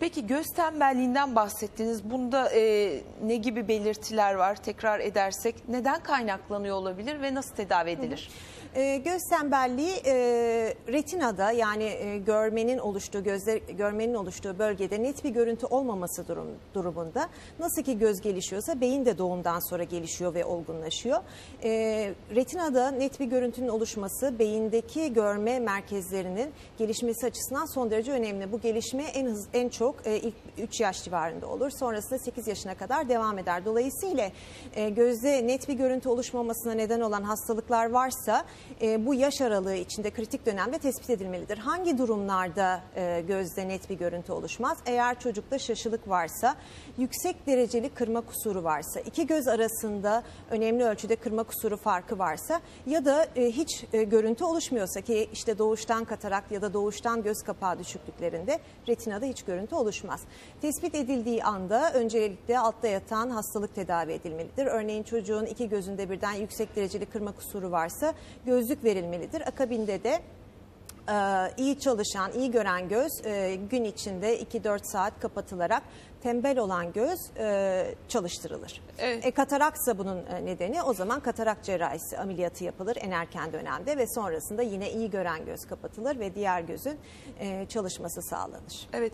Peki göz tembelliğinden bahsettiniz. Bunda e, ne gibi belirtiler var? Tekrar edersek neden kaynaklanıyor olabilir ve nasıl tedavi edilir? E, göz tembelliği e, retinada yani e, görmenin oluştuğu gözler görmenin oluştuğu bölgede net bir görüntü olmaması durum, durumunda nasıl ki göz gelişiyorsa beyin de doğumdan sonra gelişiyor ve olgunlaşıyor. E, retinada net bir görüntünün oluşması beyindeki görme merkezlerinin gelişmesi açısından son derece önemli. Bu gelişme en hız, en çok e, ilk 3 yaş civarında olur. Sonrasında 8 yaşına kadar devam eder. Dolayısıyla e, gözde net bir görüntü oluşmamasına neden olan hastalıklar varsa e, bu yaş aralığı içinde kritik dönemde tespit edilmelidir. Hangi durumlarda e, gözde net bir görüntü oluşmaz? Eğer çocukta şaşılık varsa, yüksek dereceli kırma kusuru varsa, iki göz arasında önemli ölçüde kırma kusuru farkı varsa ya da e, hiç görüntü oluşmuyorsa ki işte doğuştan katarakt ya da doğuştan göz kapağı düşüklüklerinde retinada hiç görüntü oluşmaz. Tespit edildiği anda öncelikle altta yatan hastalık tedavi edilmelidir. Örneğin çocuğun iki gözünde birden yüksek dereceli kırma kusuru varsa gözlük verilmelidir. Akabinde de e, iyi çalışan, iyi gören göz e, gün içinde 2-4 saat kapatılarak tembel olan göz e, çalıştırılır. Evet. E, kataraksa bunun nedeni o zaman katarak cerrahisi ameliyatı yapılır en erken dönemde ve sonrasında yine iyi gören göz kapatılır ve diğer gözün çalışması sağlanır. Evet.